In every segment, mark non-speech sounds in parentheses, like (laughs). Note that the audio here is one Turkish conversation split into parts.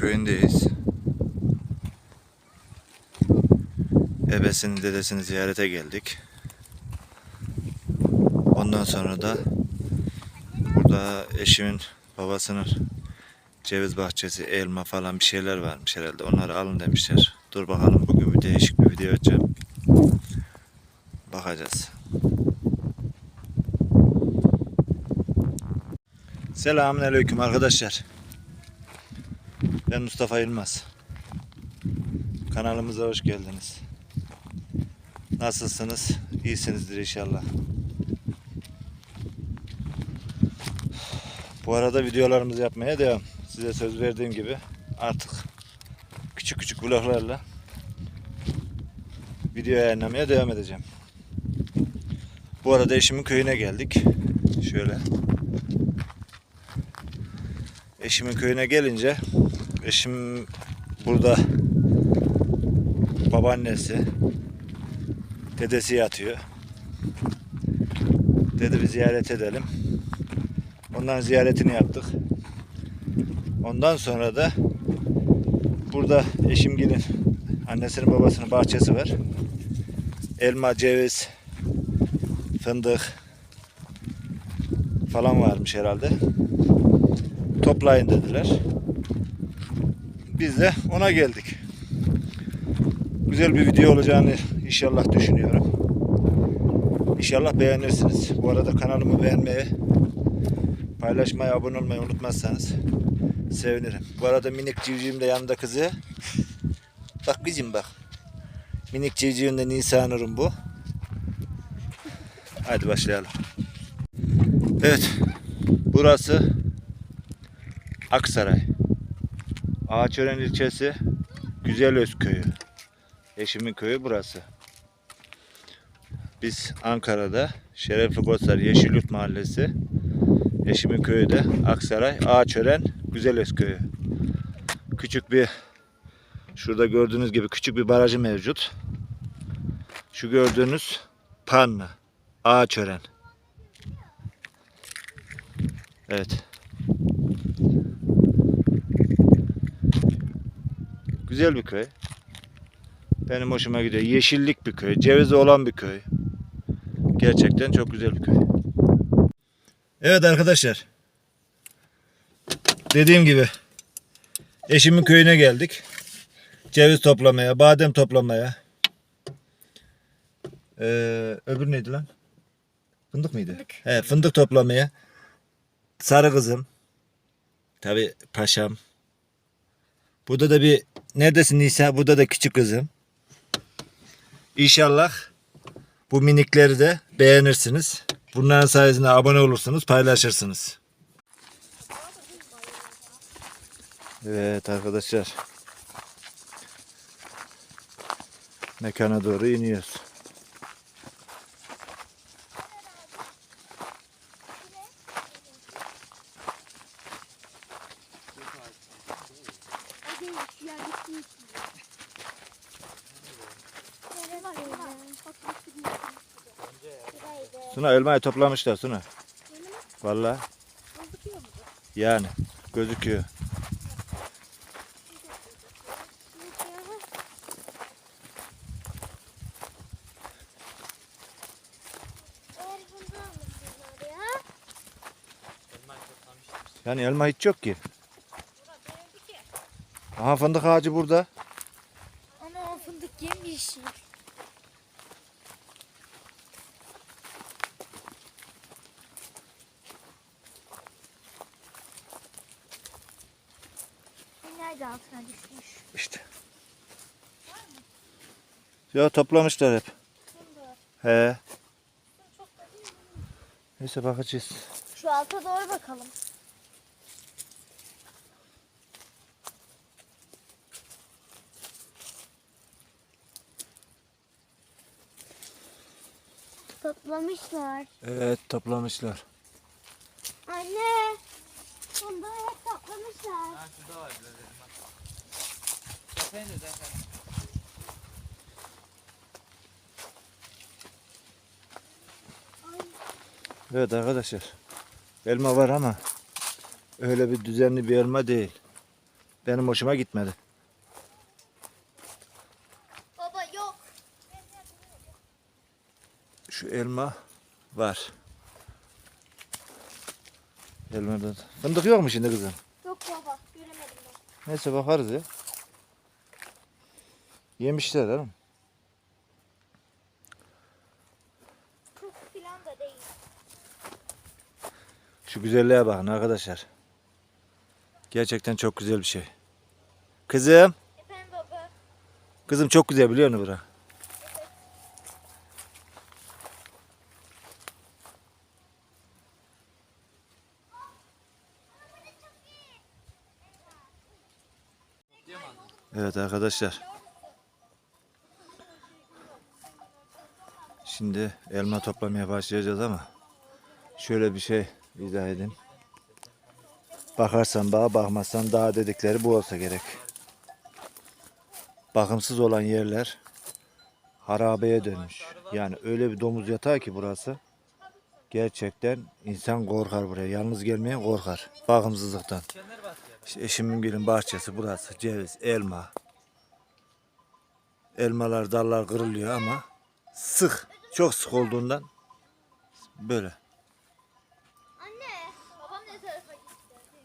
Köyündeyiz. Ebesini dedesini ziyarete geldik. Ondan sonra da burada eşimin babasının ceviz bahçesi, elma falan bir şeyler varmış herhalde. Onları alın demişler. Dur bakalım bugün bir değişik bir video açacağım. Bakacağız. Selamünaleyküm arkadaşlar. Ben Mustafa Yılmaz. Kanalımıza hoş geldiniz. Nasılsınız? İyisinizdir inşallah. Bu arada videolarımızı yapmaya devam. Size söz verdiğim gibi artık küçük küçük vloglarla video yayınlamaya devam edeceğim. Bu arada eşimin köyüne geldik. Şöyle. Eşimin köyüne gelince eşim burada babaannesi dedesi yatıyor. Dedi bir ziyaret edelim. Ondan ziyaretini yaptık. Ondan sonra da burada eşimgilin annesinin babasının bahçesi var. Elma, ceviz, fındık falan varmış herhalde. Toplayın dediler. Biz de ona geldik. Güzel bir video olacağını inşallah düşünüyorum. İnşallah beğenirsiniz. Bu arada kanalımı beğenmeyi, paylaşmayı, abone olmayı unutmazsanız sevinirim. Bu arada minik civcivim de yanında kızı. Bak bizim bak. Minik civcivim de Nur'um bu. Hadi başlayalım. Evet. Burası Aksaray. Ağaçören ilçesi Güzelöz köyü. Eşimin köyü burası. Biz Ankara'da Şerefli Koçlar Yeşilyurt Mahallesi. Eşimin köyü de Aksaray Ağaçören Güzelöz köyü. Küçük bir şurada gördüğünüz gibi küçük bir barajı mevcut. Şu gördüğünüz Panlı Ağaçören. Evet. Güzel bir köy. Benim hoşuma gidiyor. Yeşillik bir köy. Cevizi olan bir köy. Gerçekten çok güzel bir köy. Evet arkadaşlar. Dediğim gibi eşimin köyüne geldik. Ceviz toplamaya, badem toplamaya. Ee, öbür neydi lan? Fındık mıydı? Fındık. He, fındık toplamaya. Sarı kızım. Tabi paşam. Burada da bir neredesin Nisa? Burada da küçük kızım. İnşallah bu minikleri de beğenirsiniz. Bunların sayesinde abone olursunuz, paylaşırsınız. Evet arkadaşlar. Mekana doğru iniyoruz. Suna elmayı toplamışlar Suna. Vallahi. Yani gözüküyor. Yani elma hiç yok ki. Aha fındık ağacı burada. Ama o fındık yemyeşil. Nerede altına düşmüş? İşte. Ya toplamışlar hep. He. Çok da değil. Neyse bakacağız. Şu alta doğru bakalım. Toplamışlar. Evet toplamışlar. Anne. Bunda hep toplamışlar. Evet arkadaşlar. Elma var ama öyle bir düzenli bir elma değil. Benim hoşuma gitmedi. Baba yok. Şu elma var. Elmadan. Fındık yok mu şimdi kızım? Yok baba. Göremedim ben. Neyse bakarız ya. Yemişler hanım. Çok filan da değil. Şu güzelliğe bakın arkadaşlar. Gerçekten çok güzel bir şey. Kızım. Efendim baba. Kızım çok güzel biliyor musun bura? Evet arkadaşlar. Şimdi elma toplamaya başlayacağız ama şöyle bir şey izah edeyim. Bakarsan bağa bakmazsan dağ dedikleri bu olsa gerek bakımsız olan yerler harabeye dönmüş. Yani öyle bir domuz yatağı ki burası. Gerçekten insan korkar buraya. Yalnız gelmeye korkar. Bakımsızlıktan. İşte eşimin gelin bahçesi burası. Ceviz, elma. Elmalar, dallar kırılıyor ama sık. Çok sık olduğundan böyle. Anne. Babam ne tarafa gitti?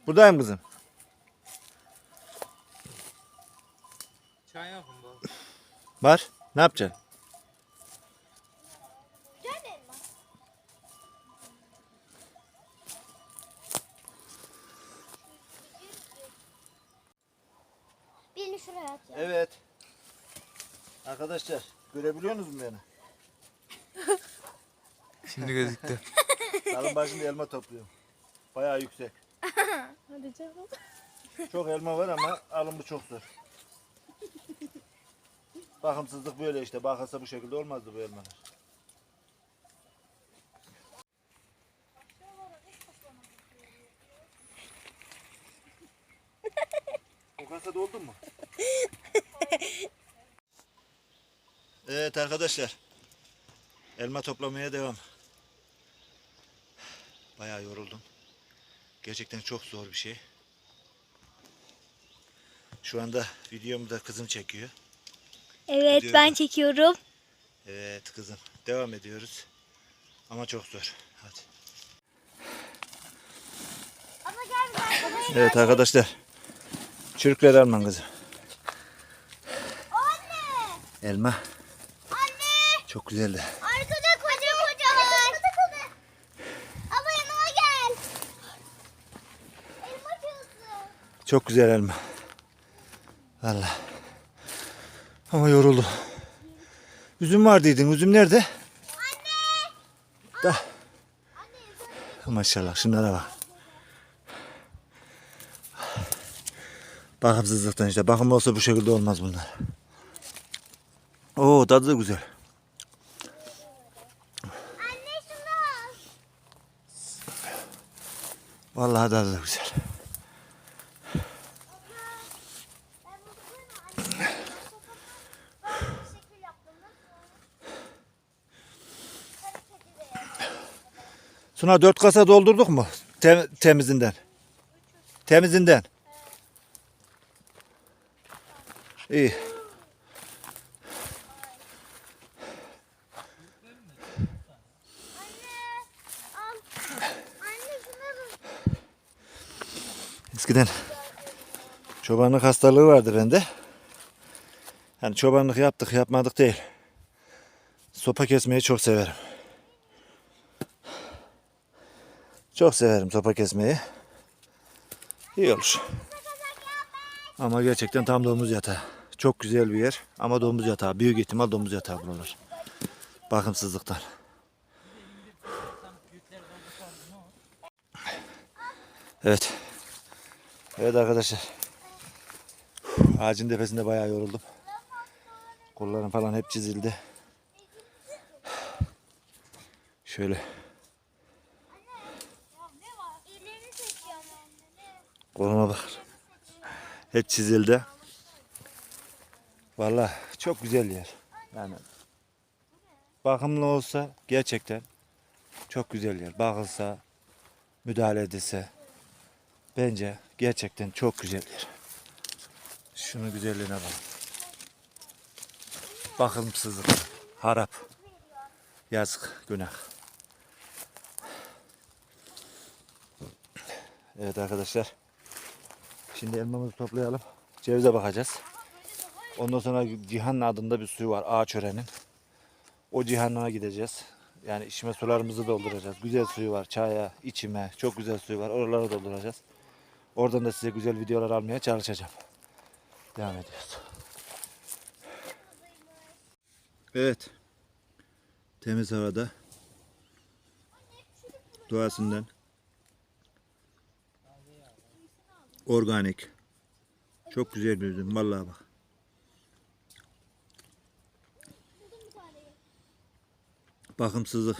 Buradayım kızım. Çay yapın baba. Var. Ne yapacaksın? Güzel mi elma? Birini şuraya at ya. Evet. Arkadaşlar görebiliyor musunuz beni? Şimdi gözüktü. (laughs) Dalın başında elma topluyorum. Bayağı yüksek. (laughs) Hadi canım. Çok elma var ama alımı çok zor. Bakımsızlık böyle işte. Bakılsa bu şekilde olmazdı bu elmalar. (laughs) O kasa doldu mu? evet arkadaşlar. Elma toplamaya devam. Bayağı yoruldum. Gerçekten çok zor bir şey. Şu anda videomu da kızım çekiyor. Evet Gidiyorum. ben çekiyorum. Evet kızım. Devam ediyoruz. Ama çok zor. Hadi. Evet arkadaşlar. Çürükleri alman kızım. Anne! Elma. Anne! Çok güzeldi. Arkada Çok güzel elma. Valla. Ama yoruldu. Üzüm var dedin. Üzüm nerede? Anne! Da. Anne! Maşallah şunlara bak. Bakımsızlıktan işte. Bakım olsa bu şekilde olmaz bunlar. Oo tadı da güzel. Anne şunu al. Vallahi tadı da güzel. Ben bunu koyma. Anne. Bak bir şekil yaptım. Nasıl? Sarı kedi de yap. Suna dört kasa doldurduk mu? Tem- temizinden. Temizinden. İyi. Eskiden çobanlık hastalığı vardı bende. Yani çobanlık yaptık yapmadık değil. Sopa kesmeyi çok severim. Çok severim sopa kesmeyi. İyi olur. Ama gerçekten tam domuz yatağı. Çok güzel bir yer ama domuz yatağı. Büyük ihtimal domuz yatağı buralar. Bakımsızlıktan. Evet. Evet arkadaşlar. Ağacın tepesinde bayağı yoruldum. Kollarım falan hep çizildi. Şöyle Ya ne var? İlerini seçiyorum anne. Ne? Koluma bak. Hep çizildi. Vallahi çok güzel yer. Yani bakımlı olsa gerçekten çok güzel yer. Bakılsa, müdahale edilse bence gerçekten çok güzel yer. Şunun güzelliğine bak. Bakımsızlık. Harap. Yazık. Günah. Evet arkadaşlar. Şimdi elmamızı toplayalım. Cevize bakacağız. Ondan sonra Cihan adında bir suyu var. Ağaçören'in. O Cihan'a gideceğiz. Yani içme sularımızı dolduracağız. Güzel suyu var. Çaya, içime. Çok güzel suyu var. Oraları dolduracağız. Oradan da size güzel videolar almaya çalışacağım. Devam ediyoruz. Evet. Temiz havada. Doğasından. Organik. Çok güzel bir üzüm. Vallahi bak. Bakımsızlık.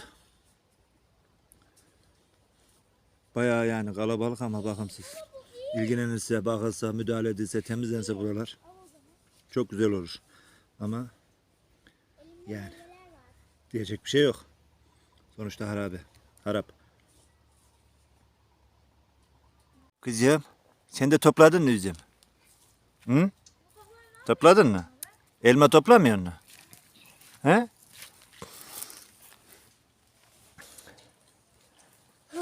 Bayağı yani kalabalık ama bakımsız. İlgilenirse, bakılsa, müdahale edilse, temizlense buralar çok güzel olur. Ama yani diyecek bir şey yok. Sonuçta harabe. Harap. Kızım, sen de topladın mı üzüm? Hı? Topladın mı? Elma toplamıyor musun? He?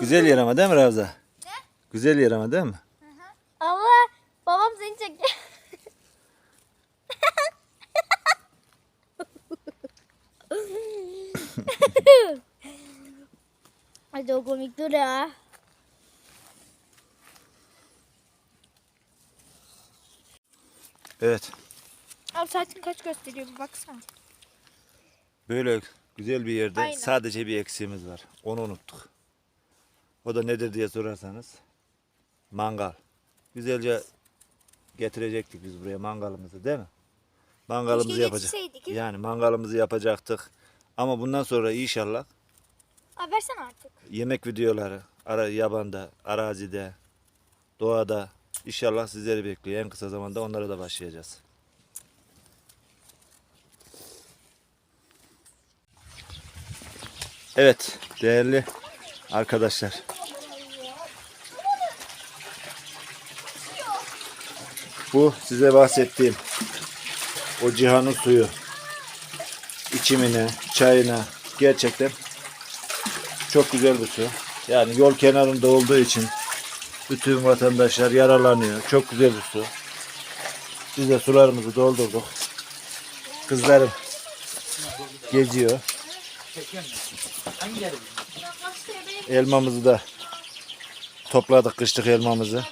Güzel yer ama değil mi Ravza? Ne? Güzel yer ama değil mi? Ama babam seni çekiyor. (laughs) Ay çok komik dur ya. Evet. Abi saatin kaç gösteriyor bir baksana. Böyle güzel bir yerde Aynen. sadece bir eksiğimiz var. Onu unuttuk. O da nedir diye sorarsanız mangal. Güzelce getirecektik biz buraya mangalımızı değil mi? Mangalımızı Keşke yapacak. Yani mangalımızı yapacaktık. Ama bundan sonra inşallah Abi versene artık. yemek videoları ara, yabanda, arazide, doğada inşallah sizleri bekliyor. En kısa zamanda onlara da başlayacağız. Evet değerli arkadaşlar. Bu size bahsettiğim o cihanın suyu içimine, çayına gerçekten çok güzel bir su. Yani yol kenarında olduğu için bütün vatandaşlar yararlanıyor. Çok güzel bir su. Biz de sularımızı doldurduk. Kızlarım geziyor. Elmamızı da topladık kışlık elmamızı.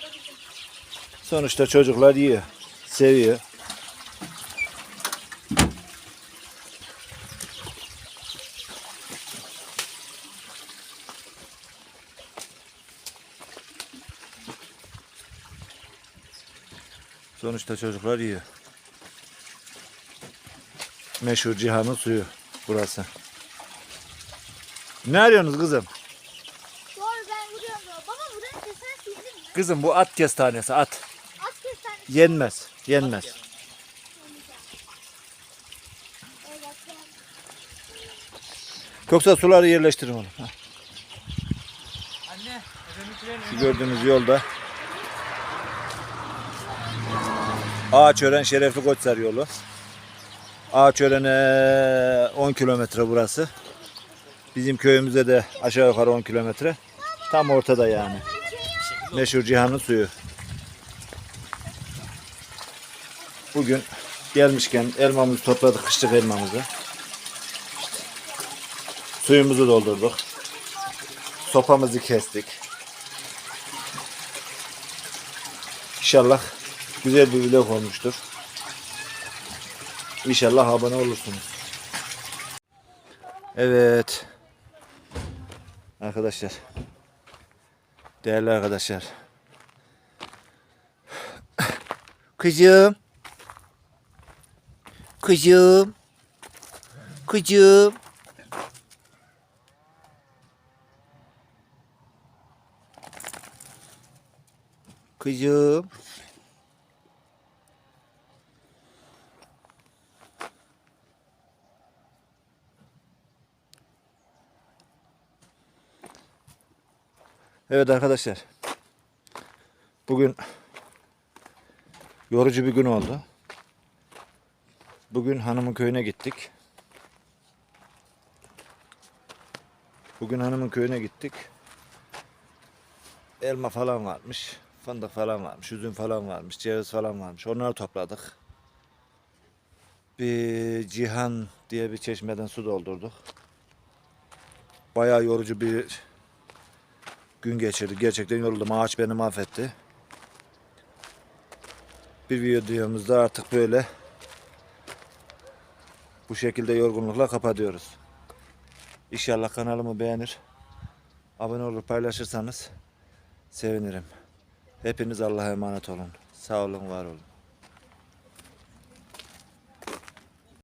Sonuçta çocuklar yiyor. Seviyor. Sonuçta çocuklar yiyor. Meşhur Cihan'ın suyu burası. Ne arıyorsunuz kızım? Doğru ben vuruyorum. Baba buranın sesini sildin mi? Kızım bu at kestanesi at. At kestanesi. Yenmez. Yenmez. Yoksa suları yerleştirin oğlum. ha. Şu gördüğünüz yolda Ağaçören Şerefli Koçsar yolu. Ağaçören'e 10 kilometre burası. Bizim köyümüze de aşağı yukarı 10 kilometre. Tam ortada yani. Meşhur Cihan'ın suyu. Bugün gelmişken elmamızı topladık, kışlık elmamızı. Suyumuzu doldurduk. Sopamızı kestik. İnşallah güzel bir vlog olmuştur. İnşallah abone olursunuz. Evet. Arkadaşlar. Değerli arkadaşlar. Kızım. Kızım. Kızım. Kızım. Evet arkadaşlar. Bugün yorucu bir gün oldu. Bugün hanımın köyüne gittik. Bugün hanımın köyüne gittik. Elma falan varmış. Fındık falan varmış. Üzüm falan varmış. Ceviz falan varmış. Onları topladık. Bir Cihan diye bir çeşmeden su doldurduk. Bayağı yorucu bir gün geçirdik. Gerçekten yoruldum. Ağaç beni mahvetti. Bir videomuzda artık böyle bu şekilde yorgunlukla kapatıyoruz. İnşallah kanalımı beğenir. Abone olur paylaşırsanız sevinirim. Hepiniz Allah'a emanet olun. Sağ olun, var olun.